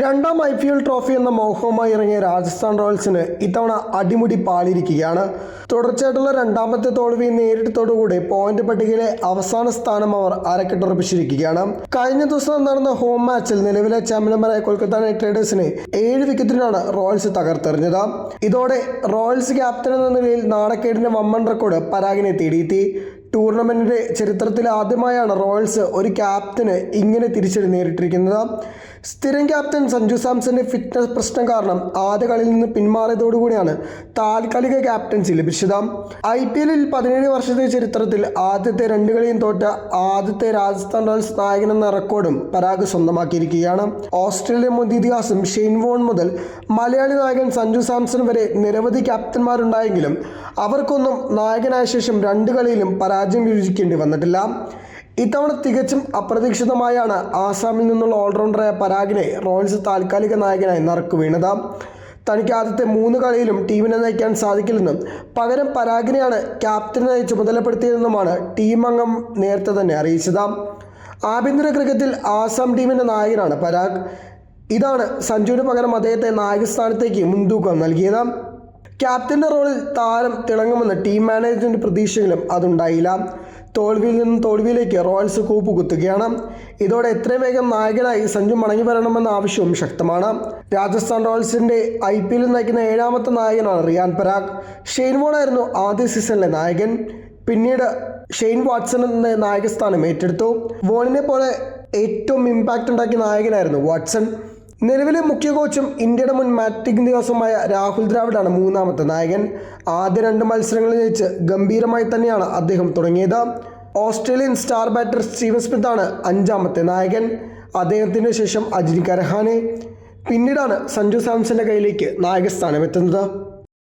രണ്ടാം I P L trophy എന്ന മോഹവുമായി ഇറങ്ങിയ രാജസ്ഥാൻ റോയൽസിന് ഇത്തവണ അടിമുടി പാളിയിരിക്കുകയാണ്. തുടർച്ചയായിട്ടുള്ള രണ്ടാമത്തെ തോൽവി നേരിട്ടതോടുകൂടി പോയിന്റ് പട്ടികയിലെ അവസാന സ്ഥാനം അവർ അരക്കെട്ടുറപ്പിച്ചിരിക്കുകയാണ്. കഴിഞ്ഞ ദിവസം നടന്ന ഹോം മാച്ചിൽ നിലവിലെ ചാമ്പ്യന്മാരായ കൊൽക്കത്ത നൈറ്റ് റൈഡേഴ്സിനെ ഏഴ് വിക്കറ്റിനാണ് റോയൽസ് തകർത്തെറിഞ്ഞത്. ഇതോടെ റോയൽസ് ക്യാപ്റ്റൻ എന്ന നിലയിൽ നാണക്കേടിന്റെ വമ്മൺ റെക്കോർഡ് പരാഗിനെ തേടിയെത്തി. ടൂർണമെന്റിന്റെ ചരിത്രത്തിൽ ആദ്യമായാണ് റോയൽസ് ഒരു ക്യാപ്റ്റന് ഇങ്ങനെ തിരിച്ചടി നേരിട്ടിരിക്കുന്നത്. സ്ഥിരം ക്യാപ്റ്റൻ സഞ്ജു സാംസന്റെ ഫിറ്റ്നസ് പ്രശ്നം കാരണം ആദ്യ കളിയിൽ നിന്ന് പിന്മാറിയതോടുകൂടിയാണ് താൽക്കാലിക ക്യാപ്റ്റൻസി ലഭിച്ചത്. ഐ പി എല്ലിൽ പതിനേഴ് വർഷത്തെ ചരിത്രത്തിൽ ആദ്യത്തെ രണ്ട് കളിയും തോറ്റ ആദ്യത്തെ രാജസ്ഥാൻ റോയൽസ് നായകൻ എന്ന റെക്കോർഡും പരാഗ് സ്വന്തമാക്കിയിരിക്കുകയാണ്. ഓസ്ട്രേലിയൻ മുൻ ഇതിഹാസം ഷെയ്ൻ വോൺ മുതൽ മലയാളി നായകൻ സഞ്ജു സാംസൺ വരെ നിരവധി ക്യാപ്റ്റന്മാരുണ്ടായെങ്കിലും അവർക്കൊന്നും നായകനായ ശേഷം രണ്ട് കളിയിലും പരാജയം രുചിക്കേണ്ടി വന്നിട്ടില്ല. ഇത്തവണ തികച്ചും അപ്രതീക്ഷിതമായാണ് ആസാമിൽ നിന്നുള്ള ഓൾറൗണ്ടറായ പരാഗിനെ റോയൽസ് താൽക്കാലിക നായകനായി നറുക്ക് വീണത്. തനിക്ക് ആദ്യത്തെ മൂന്ന് കളിയിലും ടീമിനെ നയിക്കാൻ സാധിക്കില്ലെന്നും പകരം പരാഗിനെയാണ് ക്യാപ്റ്റനായി ചുമതലപ്പെടുത്തിയതെന്നുമാണ് ടീം അംഗം നേരത്തെ തന്നെ അറിയിച്ചത്. ആഭ്യന്തര ക്രിക്കറ്റിൽ ആസാം ടീമിന്റെ നായകനാണ് പരാഗ്. ഇതാണ് സഞ്ജുവിന് പകരം അദ്ദേഹത്തെ നായകസ്ഥാനത്തേക്ക് മുൻതൂക്കം നൽകിയത്. ക്യാപ്റ്റന്റെ റോളിൽ താരം തിളങ്ങുമെന്ന് ടീം മാനേജ്മെന്റ് പ്രതീക്ഷയിലും അതുണ്ടായില്ല. തോൽവിയിൽ നിന്നും തോൽവിയിലേക്ക് റോയൽസ് കൂപ്പ് കുത്തുകയാണ് ഇതോടെ എത്രയും വേഗം നായകനായി സഞ്ജു മടങ്ങി വരണമെന്ന ആവശ്യവും ശക്തമാണ്. രാജസ്ഥാൻ റോയൽസിന്റെ ഐ പി എല്ലിൽ നയിക്കുന്ന ഏഴാമത്തെ നായകനാണ് റിയാൻ പരാഗ്. ഷെയ്ൻ വോണായിരുന്നു ആദ്യ സീസണിലെ നായകൻ. പിന്നീട് ഷെയ്ൻ വാട്സൺ എന്ന നായകസ്ഥാനം ഏറ്റെടുത്തു. വോണിനെ പോലെ ഏറ്റവും ഇമ്പാക്റ്റ് ഉണ്ടാക്കിയ നായകനായിരുന്നു വാട്സൺ. നിലവിലെ മുഖ്യ കോച്ചും ഇന്ത്യയുടെ മുൻ മാറ്റിക് ദിവസമായ രാഹുൽ ദ്രാവിഡാണ് മൂന്നാമത്തെ നായകൻ. ആദ്യ രണ്ട് മത്സരങ്ങളിൽ ജയിച്ച് ഗംഭീരമായി തന്നെയാണ് അദ്ദേഹം തുടങ്ങിയത്. ഓസ്ട്രേലിയൻ സ്റ്റാർ ബാറ്റർ സ്റ്റീവൻ സ്മിത്താണ് അഞ്ചാമത്തെ നായകൻ. അദ്ദേഹത്തിന് ശേഷം അജിൻക രഹാനെ പിന്നീടാണ് സഞ്ജു സാംസന്റെ കയ്യിലേക്ക് നായകസ്ഥാനം എത്തുന്നത്